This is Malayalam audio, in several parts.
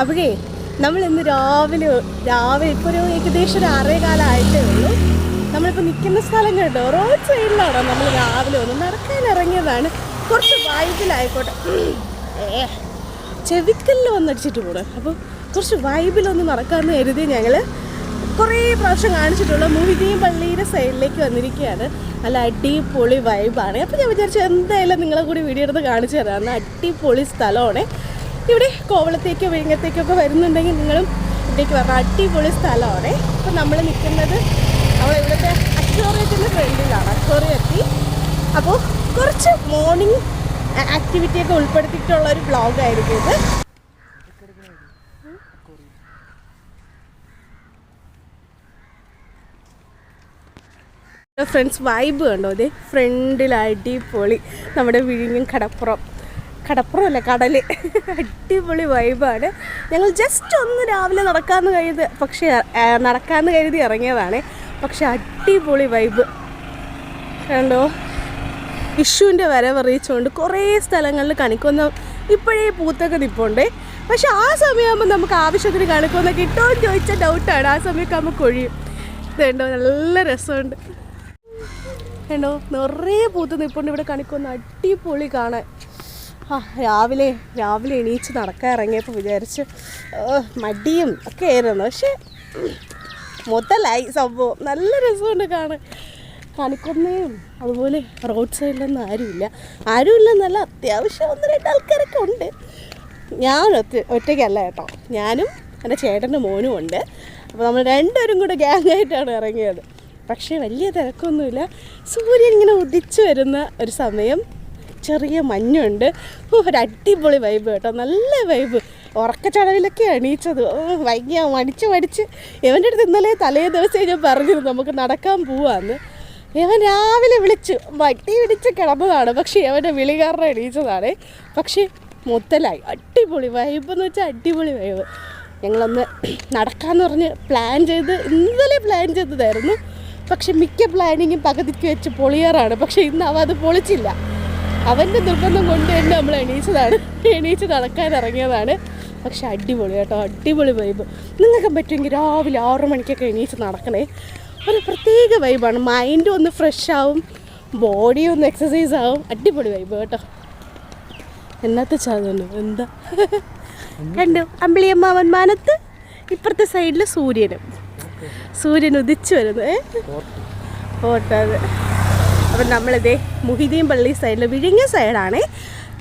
അപ്പോഴേ നമ്മൾ ഇന്ന് രാവിലെ രാവിലെ ഇപ്പോൾ ഒരു ഏകദേശം ഒരു ആറേ കാലമായിട്ടേ ഉള്ളൂ. നമ്മളിപ്പോൾ നിൽക്കുന്ന സ്ഥലം കേട്ടോ റോഡ് സൈഡിലാണ് നമ്മൾ രാവിലെ ഒന്ന് നടക്കാൻ ഇറങ്ങിയതാണ്. കുറച്ച് വൈബിലായിക്കോട്ടെ. ഏ ചെവിക്കല്ല് വന്നടിച്ചിട്ട് പോകണം അപ്പോൾ കുറച്ച് വൈബിലൊന്ന് നടക്കാമെന്ന് കരുതി ഞങ്ങൾ കുറേ പ്രാവശ്യം കാണിച്ചിട്ടുള്ള മുഹിതീം പള്ളിയുടെ സൈഡിലേക്ക് വന്നിരിക്കുകയാണ്. നല്ല അടിപൊളി വൈബാണ്. അപ്പോൾ ഞാൻ വിചാരിച്ചു എന്തായാലും നിങ്ങളെ കൂടി വീഡിയോ എടുത്ത് കാണിച്ചു തരാം. അടിപൊളി സ്ഥലമാണ്. ഇവിടെ കോവളത്തേക്കോ വിഴിഞ്ഞത്തേക്കൊക്കെ വരുന്നുണ്ടെങ്കിൽ നിങ്ങളും ഇവിടേക്ക് വരണം. അടിപൊളി സ്ഥലമാണ്. അപ്പോൾ നമ്മൾ നിൽക്കുന്നത് നമ്മൾ ഇവിടുത്തെ അക്വോറിയത്തിന്റെ ഫ്രണ്ടിലാണ്. അക്വോറിയം എത്തി അപ്പോൾ കുറച്ച് മോർണിംഗ് ആക്ടിവിറ്റിയൊക്കെ ഉൾപ്പെടുത്തിയിട്ടുള്ള ഒരു ബ്ലോഗായിരിക്കും ഇത്. ഫ്രണ്ട്സ് വൈബ് കണ്ടോ? അതെ ഫ്രണ്ടിൽ അടിപൊളി. നമ്മുടെ വിഴിഞ്ഞും കടപ്പുറം. കടപ്പുറം അല്ല കടൽ അടിപൊളി വൈബാണ് ഞങ്ങൾ ജസ്റ്റ് ഒന്ന് രാവിലെ നടക്കാമെന്ന് കരുത് പക്ഷേ നടക്കാമെന്ന് കരുതി ഇറങ്ങിയതാണ്. പക്ഷെ അടിപൊളി വൈബ് കണ്ടോ? വിഷുവിന്റെ വരവ് അറിയിച്ചുകൊണ്ട് കുറേ സ്ഥലങ്ങളിൽ കണിക്കൊന്ന ഇപ്പോഴേ പൂത്തൊക്കെ നിൽപ്പുണ്ട് പക്ഷെ ആ സമയമാകുമ്പോൾ നമുക്ക് ആവശ്യത്തിന് കണിക്കൊന്ന കിട്ടുമോ എന്ന് ചോദിച്ച ഡൗട്ടാണ് ആ സമയമൊക്കെ ആകുമ്പോൾ കൊഴിയും. ഇതുണ്ടോ? നല്ല രസമുണ്ട്. കണ്ടോ? നിറയെ പൂത്ത് നിൽപ്പുണ്ട് ഇവിടെ കണിക്കൊന്ന അടിപൊളി കാണാൻ. രാവിലെ രാവിലെ എണീച്ച് നടക്കാൻ ഇറങ്ങിയപ്പോൾ വിചാരിച്ച് മടിയും ഒക്കെ ആയിരുന്നു. പക്ഷേ മൊത്തലായി സംഭവം. നല്ല രസമുണ്ട് കാണാൻ. കണിക്കൊന്നയും അതുപോലെ റോഡ് സൈഡിലൊന്നും ആരുമില്ല. ആരുമില്ലെന്നല്ല അത്യാവശ്യം ഒന്ന് രണ്ട് ആൾക്കാരൊക്കെ ഉണ്ട്. ഞാൻ ഒറ്റ ഒറ്റയ്ക്കല്ല കേട്ടോ. ഞാനും എന്റെ ചേട്ടന്റെ മോനും ഉണ്ട്. അപ്പോൾ നമ്മൾ രണ്ടുപേരും കൂടെ ഗ്യാങ്ങായിട്ടാണ് ഇറങ്ങിയത്. പക്ഷേ വലിയ തിരക്കൊന്നുമില്ല. സൂര്യൻ ഇങ്ങനെ ഉദിച്ചു വരുന്ന ഒരു സമയം ചെറിയ മഞ്ഞുണ്ട്. ഒരു അടിപൊളി വൈബ് കേട്ടോ. നല്ല വൈബ് ഉറക്കച്ചടവിലൊക്കെ എണീച്ചത്. വൈകിയ മടിച്ച് മടിച്ച്. ഇവന്റെ അടുത്ത് ഇന്നലെ തലേ ദിവസം ഞാൻ പറഞ്ഞിരുന്നു നമുക്ക് നടക്കാൻ പോവാന്ന്. ഇവൻ രാവിലെ വിളിച്ചു വട്ടി പിടിച്ച് കിടന്നതാണ്. പക്ഷേ അവന്റെ വിളികാരനെ എണീച്ചതാണ്. പക്ഷേ മുത്തലായി. അടിപൊളി വൈബ് എന്ന് വെച്ചാൽ അടിപൊളി വൈബ് ഞങ്ങളൊന്ന് നടക്കാമെന്ന് പറഞ്ഞ് പ്ലാൻ ചെയ്ത് ഇന്നലെ പ്ലാൻ ചെയ്തതായിരുന്നു. പക്ഷെ മിക്ക പ്ലാനിങ്ങും പകുതിക്ക് വെച്ച് പൊളിയാറാണ്. പക്ഷേ ഇന്ന് അവ അത് പൊളിച്ചില്ല. അവന്റെ നിർബന്ധം കൊണ്ട് തന്നെ നമ്മൾ എണീച്ചതാണ്. എണീച്ച് നടക്കാൻ ഇറങ്ങിയതാണ്. പക്ഷെ അടിപൊളി കേട്ടോ അടിപൊളി വൈബ് നിങ്ങൾക്ക് പറ്റുമെങ്കിൽ രാവിലെ ആറു മണിക്കൊക്കെ എണീച്ച് നടക്കണേ. ഒരു പ്രത്യേക വൈബാണ് മൈൻഡ് ഒന്ന് ഫ്രഷ് ആവും ബോഡി ഒന്ന് എക്സസൈസ് ആവും. അടിപൊളി വൈബ് കേട്ടോ. എന്നത്തെ ചാതുണ്ട് എന്താ? കണ്ടു? അമ്പിളിയമ്മാവൻ മാനത്ത് ഇപ്പുറത്തെ സൈഡിൽ സൂര്യനും. സൂര്യൻ ഉദിച്ചു വരുന്നു. ഏ? ഓട്ടോ അത്. അപ്പം നമ്മളിതേ മുഹിദീൻ പള്ളി സൈഡിൽ വിഴിഞ്ഞ സൈഡാണേ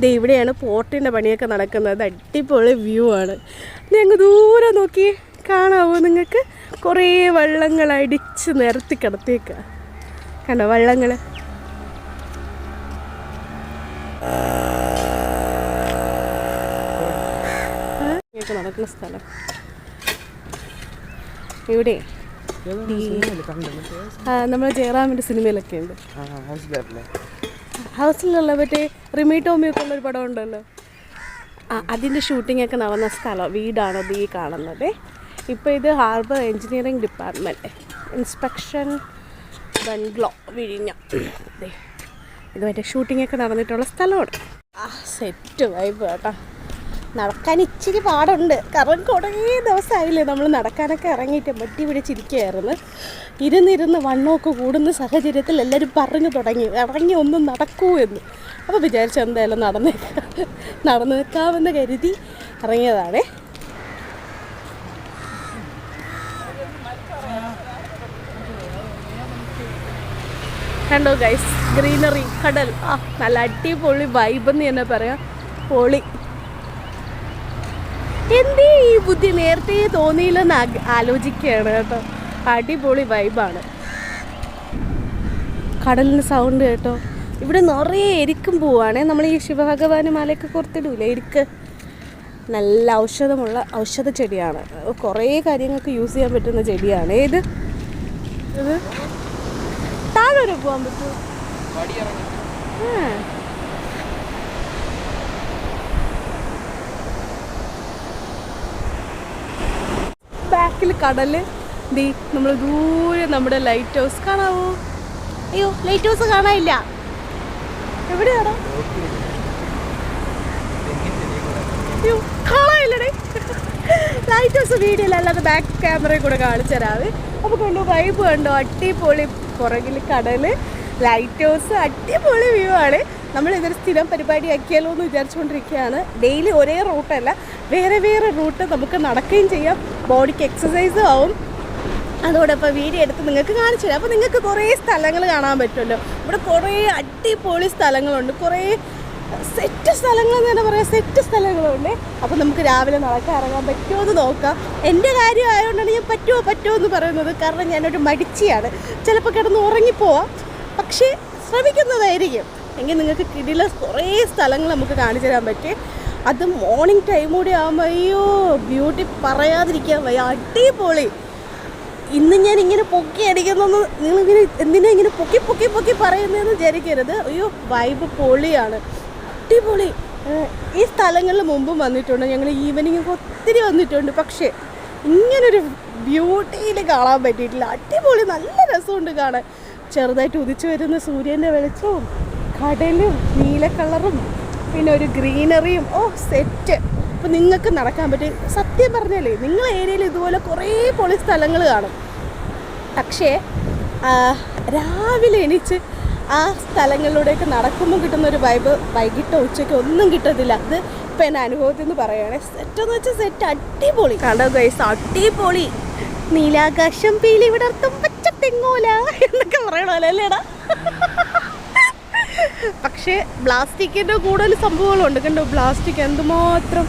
ദേ ഇവിടെയാണ് പോർട്ടിന്റെ പണിയൊക്കെ നടക്കുന്നത്. അടിപൊളി വ്യൂ ആണ്. ഞങ്ങൾ ദൂരെ നോക്കി കാണാവോ നിങ്ങൾക്ക്? കുറേ വള്ളങ്ങൾ അടിച്ച് നിരത്തി കിടത്തിയേക്ക. കണ്ടോ വള്ളങ്ങൾ നടക്കുന്ന സ്ഥലം. ഇവിടെ. നമ്മൾ ജയറാമിന്റെ സിനിമയിലൊക്കെ ഉണ്ട്. ഹൗസിലുള്ള മറ്റേ റിമി ടോമിയൊക്കെ ഉള്ളൊരു പടം ഉണ്ടല്ലോ. ആ അതിന്റെ ഷൂട്ടിംഗ് ഒക്കെ നടന്ന സ്ഥലം വീടാണത് ഈ കാണുന്നത്. ഇപ്പോൾ ഇത് harbour engineering department inspection bungalow വിഴിഞ്ഞ. ഇത് മറ്റേ ഷൂട്ടിംഗ് ഒക്കെ നടന്നിട്ടുള്ള സ്ഥലമാണ്. ആ സെറ്റ് വൈബ് കേട്ടോ നടക്കാൻ ഇച്ചിരി പാടുണ്ട്. കാരണം കുറേ ദിവസമായില്ലേ നമ്മൾ നടക്കാനൊക്കെ ഇറങ്ങിയിട്ട് മട്ടി പിടിച്ചിരിക്കുകയായിരുന്നു ഇരുന്നിരുന്ന് വണ്ണമൊക്കെ കൂടുന്ന സാഹചര്യത്തിൽ എല്ലാവരും പറഞ്ഞു തുടങ്ങി. ഇറങ്ങി ഒന്നും നടക്കൂ എന്ന്. അപ്പോൾ വിചാരിച്ചു എന്തായാലും നടന്നേക്കാം. നടന്നു നിൽക്കാമെന്ന് കരുതി ഇറങ്ങിയതാണേ. കണ്ടോ ഗൈസ് ഗ്രീനറി കടൽ. ആ നല്ല അടിപൊളി വൈബ് എന്ന് തന്നെ പറയാം. പൊളി. എന്തേ ഈ ബുദ്ധി? നേരത്തെ തോന്നിയില്ലെന്ന് ആലോചിക്കുകയാണ് കേട്ടോ. അടിപൊളി വൈബാണ് കടലിന് സൗണ്ട് കേട്ടോ. ഇവിടെ നിറയെ എരിക്കും പോവാണേ. നമ്മൾ ഈ ശിവഭഗവാന് മലയൊക്കെ കൊടുത്തിടൂലേ? എരിക്ക് നല്ല ഔഷധമുള്ള ഔഷധ ചെടിയാണ്. കുറേ കാര്യങ്ങൾക്ക് യൂസ് ചെയ്യാൻ പറ്റുന്ന ചെടിയാണ്. ഏത്? ഇത്? താഴെ വരെ പോകാൻ പറ്റുമോ ആ. ബാക്കിൽ കടൽ. ദീ നമ്മൾ ദൂരെ നമ്മുടെ ലൈറ്റ് ഹൗസ് കാണാവോ? അയ്യോ ലൈറ്റ് ഹൗസ് കാണാനില്ല. എവിടെയാണോ അയ്യോ കാണാനില്ലടേ. ലൈറ്റ് ഹൗസ് വീഡിയോയിൽ അല്ലാതെ ബാക്ക് ക്യാമറയിൽ കൂടെ കാണിച്ചു തരാവേ. അപ്പോൾ കണ്ടു വൈബ് കണ്ടോ? അടിപൊളി പുറകിൽ കടൽ ലൈറ്റ് ഹൗസ് അടിപൊളി വ്യൂ ആണ്. നമ്മൾ ഇതൊരു സ്ഥിരം പരിപാടിയാക്കിയാലോ എന്ന് വിചാരിച്ചുകൊണ്ടിരിക്കുകയാണ്. ഡെയിലി ഒരേ റൂട്ടല്ല വേറെ വേറെ റൂട്ട് നമുക്ക് നടക്കുകയും ചെയ്യാം. ബോഡിക്ക് എക്സസൈസും ആവും. അതോടൊപ്പം വീഡിയോ എടുത്ത് നിങ്ങൾക്ക് കാണിച്ചു തരാം. അപ്പോൾ നിങ്ങൾക്ക് കുറേ സ്ഥലങ്ങൾ കാണാൻ പറ്റുമല്ലോ. ഇവിടെ കുറേ അടിപൊളി സ്ഥലങ്ങളുണ്ട്. കുറേ സെറ്റ് സ്ഥലങ്ങൾ എന്ന് തന്നെ പറയാം. സെറ്റ് സ്ഥലങ്ങളുണ്ട്. അപ്പോൾ നമുക്ക് രാവിലെ നടക്കാൻ ഇറങ്ങാൻ പറ്റുമോ എന്ന് നോക്കാം. എന്റെ കാര്യം ആയതുകൊണ്ടാണ് ഞാൻ പറ്റുമോ പറ്റുമോ എന്ന് പറയുന്നത്. കാരണം ഞാനൊരു മടിച്ചിയാണ്. ചിലപ്പോൾ കിടന്ന് ഉറങ്ങിപ്പോവാം. പക്ഷേ ശ്രമിക്കുന്നതായിരിക്കും. എങ്കിൽ നിങ്ങൾക്ക് കിടില കുറേ സ്ഥലങ്ങൾ നമുക്ക് കാണിച്ചു തരാൻ പറ്റും. അത് മോർണിംഗ് ടൈം കൂടി ആകുമ്പോൾ അയ്യോ ബ്യൂട്ടി പറയാതിരിക്കാൻ വയ്യ. അടിപൊളി. ഇന്ന് ഞാൻ ഇങ്ങനെ പൊക്കി അടിക്കുന്നതെന്ന് നിങ്ങളിങ്ങനെ എന്തിനാ ഇങ്ങനെ പൊക്കി പൊക്കി പൊക്കി പറയുന്നതെന്ന് വിചാരിക്കരുത്. അയ്യോ വൈബ് പൊളിയാണ്. അടിപൊളി. ഈ സ്ഥലങ്ങളിൽ മുമ്പും വന്നിട്ടുണ്ട്. ഞങ്ങൾ ഈവനിങ് ഒത്തിരി വന്നിട്ടുണ്ട്. പക്ഷേ ഇങ്ങനൊരു ബ്യൂട്ടിയിൽ കാണാൻ പറ്റിയിട്ടില്ല. അടിപൊളി നല്ല രസമുണ്ട് കാണാൻ. ചെറുതായിട്ട് ഉദിച്ചു വരുന്ന സൂര്യന്റെ വെളിച്ചവും കടലും നീല കളറും പിന്നെ ഒരു ഗ്രീനറിയും ഓ സെറ്റ്. അപ്പോൾ നിങ്ങൾക്ക് നടക്കാൻ പറ്റും. സത്യം പറഞ്ഞാലേ നിങ്ങളെ ഏരിയയിൽ ഇതുപോലെ കുറേ പൊളി സ്ഥലങ്ങൾ കാണും. പക്ഷേ രാവിലെ എണീച്ച് ആ സ്ഥലങ്ങളിലൂടെയൊക്കെ നടക്കുമ്പോൾ കിട്ടുന്ന ഒരു വൈബ് വൈകിട്ടോ ഉച്ചയ്ക്കോ ഒന്നും കിട്ടത്തില്ല. അത് ഇപ്പം എന്റെ അനുഭവത്തിൽ നിന്ന് പറയുകയാണെ സെറ്റ് എന്ന് വെച്ചാൽ സെറ്റ് അടിപൊളി. കണ്ടോ ഗൈസ് അടിപൊളി. നീലാകാശം പീലി വിടർത്തും പച്ച തെങ്ങോല എന്നൊക്കെ പറയണമല്ലോ അല്ലേടാ? പക്ഷേ പ്ലാസ്റ്റിക്കിന്റെ കൂടുതൽ സംഭവങ്ങളുണ്ട്. കണ്ടോ പ്ലാസ്റ്റിക് എന്തുമാത്രം?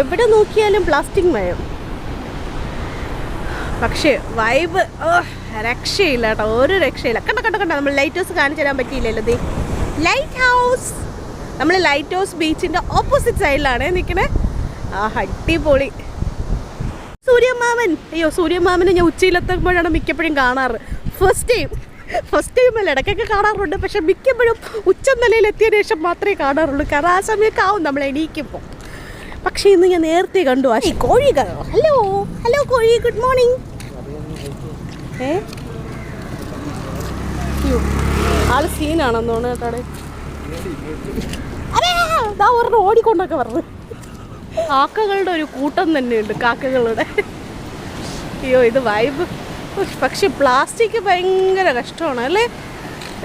എവിടെ നോക്കിയാലും പ്ലാസ്റ്റിക് മയം. പക്ഷേ വൈബ് ഓ രക്ഷയില്ല കേട്ടോ ഒരു രക്ഷയില്ല. കണ്ട കണ്ട കണ്ട നമ്മൾ ലൈറ്റ് ഹൗസ് കാണിച്ചു തരാൻ പറ്റിയില്ലല്ലോ ദേ. ലൈറ്റ് ഹൗസ് നമ്മൾ ലൈറ്റ് ഹൗസ് ബീച്ചിന്റെ ഓപ്പോസിറ്റ് സൈഡിലാണ് നിൽക്കണേ ആ അടിപൊളി. സൂര്യമാമൻ അയ്യോ സൂര്യമാമനെ ഞാൻ ഉച്ചയിലെത്തുമ്പോഴാണ് മിക്കപ്പോഴും കാണാറ്. ഫസ്റ്റ് ടൈം ഫസ്റ്റ് ടൈമിൽ ഇടയ്ക്കൊക്കെ കാണാറുണ്ട്. പക്ഷെ മിക്കപ്പോഴും ഉച്ച നിലയിൽ എത്തിയ ശേഷം മാത്രമേ കാണാറുള്ളൂ. കാരണം ആ സമയമൊക്കെ ആവും നമ്മൾ എണീക്കുമ്പോൾ. പക്ഷേ ഇന്ന് ഞാൻ നേരത്തെ കണ്ടു. ആ കോഴികൾ ഹലോ ഹലോ കോഴി. ഗുഡ് മോർണിംഗ് ഏ? ആൾ സീനാണെന്ന് തോന്നുന്നു കേട്ടോ അതെ ഓടിക്കൊണ്ടൊക്കെ പറഞ്ഞു കാക്കകളുടെ ഒരു കൂട്ടം തന്നെയുണ്ട് കാക്കകളുടെ. അയ്യോ ഇത് വൈബ് പക്ഷെ പ്ലാസ്റ്റിക് ഭയങ്കര കഷ്ടമാണ് അല്ലേ?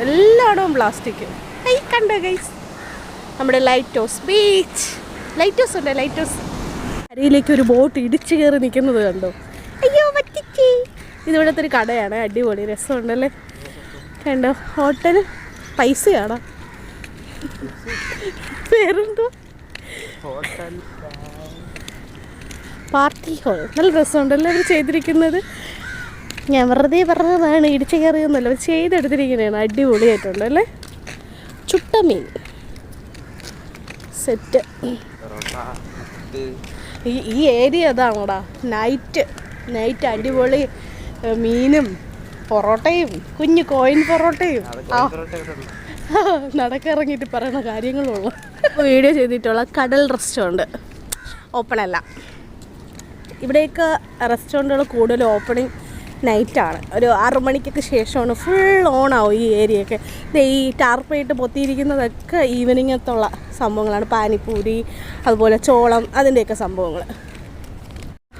എല്ലായിടവും പ്ലാസ്റ്റിക്. ഐ കണ്ടോ ഗൈസ് നമ്മുടെ light house beach light house ഉണ്ട് ലൈറ്റ് ഹൗസ് കരയിലേക്ക് ഒരു ബോട്ട് ഇടിച്ചു കയറി നിൽക്കുന്നത് കണ്ടോ? അയ്യോ പറ്റിച്ചി. ഇതിവിടുത്തെ ഒരു കടയാണ് അടിപൊളി രസമുണ്ടല്ലേ? കണ്ടോ ഹോട്ടൽ പൈസയാണോ? പേരെന്തോ പാർട്ടി ഹോൾ. നല്ല രസമുണ്ടല്ലേ അവർ ചെയ്തിരിക്കുന്നത്? ഞാൻ വെറുതെ പറഞ്ഞതാണ് ഇടിച്ചു കയറിയൊന്നുമല്ല അവർ ചെയ്തെടുത്തിരിക്കുന്നതാണ്. അടിപൊളിയായിട്ടുണ്ട് അല്ലേ? ചുട്ട മീൻ. സെറ്റ് ഈ ഈ ഏരിയ അതാണോടാ നൈറ്റ് നൈറ്റ് അടിപൊളി മീനും പൊറോട്ടയും കുഞ്ഞു കോയിൻ പൊറോട്ടയും. ആ. നടക്കിറങ്ങിയിട്ട് പറയുന്ന കാര്യങ്ങളുള്ളൂ. വീഡിയോ ചെയ്തിട്ടുള്ള കടൽ റെസ്റ്റോറന്റ് ഓപ്പൺ അല്ല. ഇവിടെയൊക്കെ റെസ്റ്റോറന്റുകൾ കൂടുതൽ ഓപ്പണിങ് നൈറ്റാണ് ഒരു ആറു മണിക്കൊക്കെ ശേഷമാണ് ഫുൾ ഓൺ ആവും ഈ ഏരിയയൊക്കെ ഈ ടാർപ്പായിട്ട് പൊത്തിയിരിക്കുന്നതൊക്കെ ഈവനിങ്ങത്തുള്ള സംഭവങ്ങളാണ്. പാനിപ്പൂരി അതുപോലെ ചോളം അതിന്റെയൊക്കെ സംഭവങ്ങൾ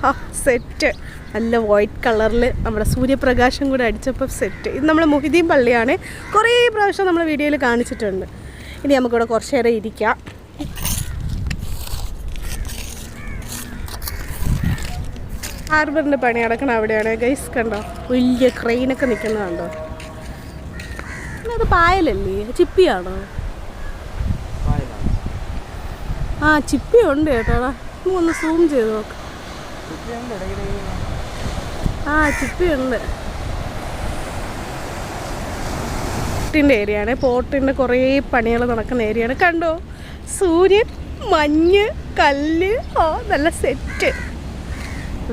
ആ സെറ്റ് നല്ല വൈറ്റ് കളറിൽ നമ്മുടെ സൂര്യപ്രകാശം കൂടെ അടിച്ചപ്പോൾ സെറ്റ് ഇത് നമ്മൾ മുഹിദീൻ പള്ളിയാണ്. കുറേ പ്രാവശ്യം നമ്മൾ വീഡിയോയിൽ കാണിച്ചിട്ടുണ്ട്. ഇനി നമുക്കിവിടെ കുറച്ച് നേരം ഇരിക്കാം. ഹാർബറിന്റെ പണി നടക്കണം അവിടെയാണ്. ഗൈസ് കണ്ടോ? വലിയ ക്രെയിനൊക്കെ നിൽക്കുന്നത് കണ്ടോ? പിന്നെ അത് പായലല്ലേ? ചിപ്പിയാണോ? ആ ചിപ്പി ഉണ്ട് കേട്ടോടാ ഒന്ന് സൂം ചെയ്ത് നോക്ക്. ആ ചിപ്പി ഉണ്ട്. പോർട്ടിന്റെ ഏരിയയാണ് ആണ്. പോർട്ടിന്റെ കുറേ പണികൾ നടക്കുന്ന ഏരിയയാണ് കണ്ടോ? സൂര്യൻ മഞ്ഞ് കല്ല് ആ നല്ല സെറ്റ്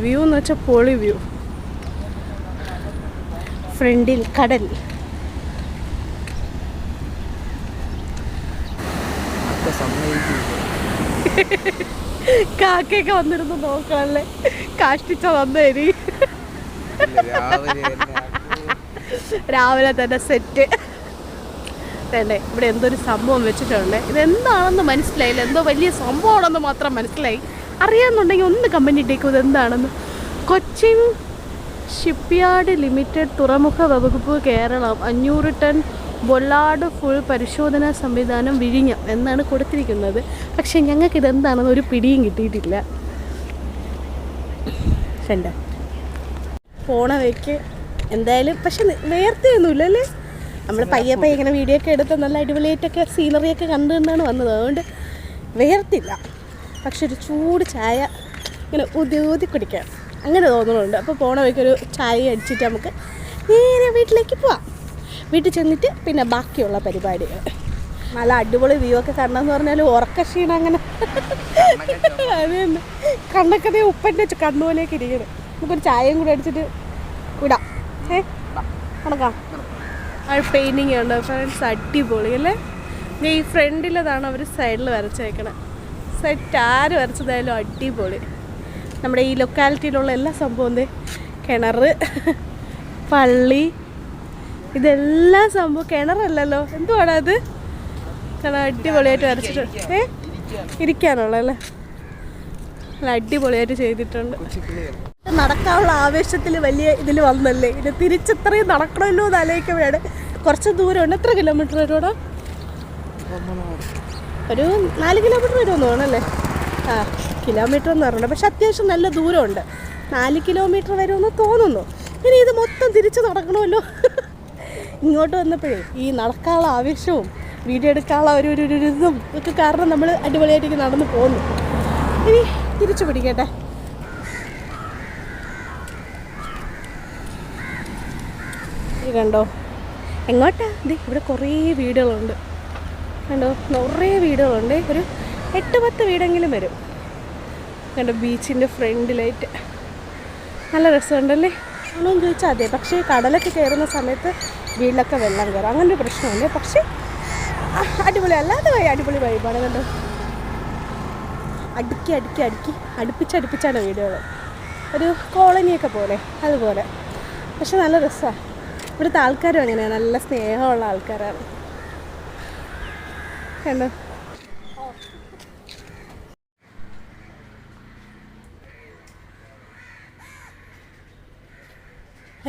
വ്യൂ എന്ന് വെച്ചാൽ പൊളി വ്യൂ ഫ്രണ്ടിൽ കടൽ. കാക്കയൊക്കെ വന്നിരുന്നു നോക്കണല്ലേ കാഷ്ടിച്ച വന്നേരി രാവിലെ തന്നെ രാവിലെ തന്നെ സെറ്റ് വേണ്ടേ ഇവിടെ എന്തൊരു സംഭവം വെച്ചിട്ടുണ്ട്. ഇതെന്താണെന്ന് മനസ്സിലായില്ല. എന്തോ വലിയ സംഭവമാണെന്ന് മാത്രം മനസ്സിലായി. അറിയാമെന്നുണ്ടെങ്കിൽ ഒന്ന് കമ്പനി ഇട്ടേക്കും ഇതെന്താണെന്ന് കൊച്ചിൻ ഷിപ്പ്യാർഡ് ലിമിറ്റഡ് തുറമുഖ വകുപ്പ് കേരളം അഞ്ഞൂറ് ടൺ ബൊള്ളാട് ഫുൾ പരിശോധനാ സംവിധാനം വിഴിഞ്ഞം എന്നാണ് കൊടുത്തിരിക്കുന്നത്. പക്ഷേ ഞങ്ങൾക്ക് ഇതെന്താണെന്ന് ഒരു പിടിയും കിട്ടിയിട്ടില്ല. ശണ്ട പോണ വയ്ക്ക് എന്തായാലും പക്ഷെ നേരത്തെയൊന്നുമില്ല അല്ലേ? നമ്മൾ പയ്യെ പയ്യെ ഇങ്ങനെ വീഡിയോ ഒക്കെ എടുത്ത് നല്ല അടിപൊളിയായിട്ടൊക്കെ സീനറിയൊക്കെ കണ്ടു കണ്ടാണ് വന്നത്. അതുകൊണ്ട് വേർത്തില്ല. പക്ഷെ ഒരു ചൂട് ചായ ഇങ്ങനെ ഊതി ഊതി കുടിക്കാം. അങ്ങനെ തോന്നുന്നുണ്ട്. അപ്പോൾ പോണ വഴിക്കൊരു ചായ അടിച്ചിട്ട് നമുക്ക് നേരെ വീട്ടിലേക്ക് പോവാം. വീട്ടിൽ ചെന്നിട്ട് പിന്നെ ബാക്കിയുള്ള പരിപാടികൾ. നല്ല അടിപൊളി വ്യൂ ഒക്കെ കണ്ടെന്ന് പറഞ്ഞാൽ ഉറക്കക്ഷീണം അങ്ങനെ. അത് തന്നെ. കണ്ണൊക്കെ ദേ ഉപ്പന്റെ കണ്ണുപോലേക്ക് ഇരിക്കണം. നമുക്കൊരു ചായയും കൂടെ അടിച്ചിട്ട് വിടാം. ഏ? കണക്കാം ആ പെയിന്റിങ് ഉണ്ട് ഫ്രണ്ട്സ് അടിപൊളി അല്ലേ? ഈ ഫ്രണ്ടിലതാണ് അവർ സൈഡിൽ വരച്ചേക്കണേ. സെറ്റ് ആര് വരച്ചതായാലും അടിപൊളി. നമ്മുടെ ഈ ലൊക്കാലിറ്റിയിലുള്ള എല്ലാ സംഭവം കിണർ പള്ളി ഇതെല്ലാം സംഭവം കിണറല്ലല്ലോ. എന്തുവാണ് അത് കാരണം അടിപൊളിയായിട്ട് വരച്ചിട്ടുണ്ട് ഏ? ഇരിക്കാനുള്ളല്ലേ നല്ല അടിപൊളിയായിട്ട് ചെയ്തിട്ടുണ്ട്. നടക്കാനുള്ള ആവേശത്തിൽ വലിയ ഇതിൽ വന്നല്ലേ? ഇത് തിരിച്ചിത്രയും നടക്കണമല്ലോ എന്ന് ആലോചിക്കുമ്പോഴാണ് കുറച്ച് ദൂരമുണ്ട് എത്ര കിലോമീറ്റർ വരുമോടാ ഒരു നാല് കിലോമീറ്റർ വരുമെന്ന് തോന്നണല്ലേ ആ കിലോമീറ്റർ എന്ന് പറഞ്ഞിട്ട് പക്ഷെ അത്യാവശ്യം നല്ല ദൂരമുണ്ട്. നാല് കിലോമീറ്റർ വരുമെന്ന് തോന്നുന്നു. ഇനി ഇത് മൊത്തം തിരിച്ച് നടക്കണമല്ലോ? ഇങ്ങോട്ട് വന്നപ്പോഴേ ഈ നടക്കാനുള്ള ആവേശവും വീഡിയോ എടുക്കാനുള്ള ഒരു ഒരു ഇതും ഒക്കെ കാരണം നമ്മൾ അടിപൊളിയായിട്ട് നടന്നു പോകുന്നു ഇനി തിരിച്ചു പിടിക്കട്ടെ. ഇത് കണ്ടോ? എങ്ങോട്ടാ? ഇത് ഇവിടെ കുറേ വീടുകളുണ്ട്. കണ്ടോ? കുറേ വീടുകളുണ്ട്. ഒരു എട്ട് പത്ത് വീടെങ്കിലും വരും. കണ്ടോ? ബീച്ചിന്റെ ഫ്രണ്ടിലായിട്ട് നല്ല രസമുണ്ടല്ലേ? വെള്ളം ചോദിച്ചാൽ അതെ. പക്ഷേ കടലൊക്കെ കയറുന്ന സമയത്ത് വീട്ടിലൊക്കെ വെള്ളം കയറും അങ്ങനൊരു പ്രശ്നമില്ല പക്ഷേ അടിപൊളി. അല്ലാതെ വഴി അടിപൊളി വൈബാണ് കണ്ടോ? അടുക്കി അടുക്കി അടുക്കി. അടുപ്പിച്ചടുപ്പിച്ചാണ് വീടുകൾ ഒരു കോളനിയൊക്കെ പോലെ. അതുപോലെ. പക്ഷെ നല്ല രസമാണ് ഇവിടുത്തെ ആൾക്കാരും അങ്ങനെയാണ് നല്ല സ്നേഹമുള്ള ആൾക്കാരാണ്. കണ്ടോ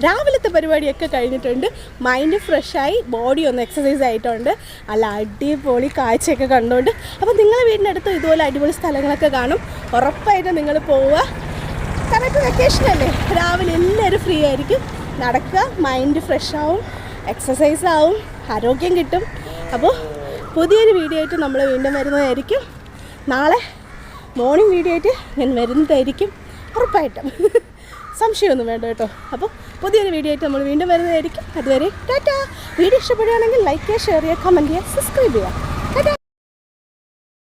രാവിലത്തെ പരിപാടിയൊക്കെ കഴിഞ്ഞിട്ടുണ്ട്. മൈൻഡ് ഫ്രഷായി ബോഡി ഒന്ന് എക്സസൈസ് ആയിട്ടുണ്ട്. അല്ല അടിപൊളി കാഴ്ചയൊക്കെ കണ്ടുകൊണ്ട് അപ്പോൾ നിങ്ങളെ വീടിനടുത്ത് ഇതുപോലെ അടിപൊളി സ്ഥലങ്ങളൊക്കെ കാണും. ഉറപ്പായിട്ട് നിങ്ങൾ പോവുക. കാരണം വെക്കേഷനല്ലേ രാവിലെ എല്ലാവരും ഫ്രീ ആയിരിക്കും. നടക്കുക മൈൻഡ് ഫ്രഷ് ആവും എക്സസൈസ് ആവും ആരോഗ്യം കിട്ടും. അപ്പോൾ പുതിയൊരു വീഡിയോ ആയിട്ട് നമ്മൾ വീണ്ടും വരുന്നതായിരിക്കും. നാളെ മോർണിംഗ് വീഡിയോ ആയിട്ട് ഞാൻ വരുന്നതായിരിക്കും ഉറപ്പായിട്ടും. സംശയമൊന്നും വേണ്ട കേട്ടോ. അപ്പോൾ പുതിയൊരു വീഡിയോ ആയിട്ട് നമ്മൾ വീണ്ടും വരുന്നതായിരിക്കും. അതുവരെ ടാറ്റാ. വീഡിയോ ഇഷ്ടപ്പെടുകയാണെങ്കിൽ ലൈക്ക് ചെയ്യുക ഷെയർ ചെയ്യുക കമന്റ് ചെയ്യുക സബ്സ്ക്രൈബ് ചെയ്യുക.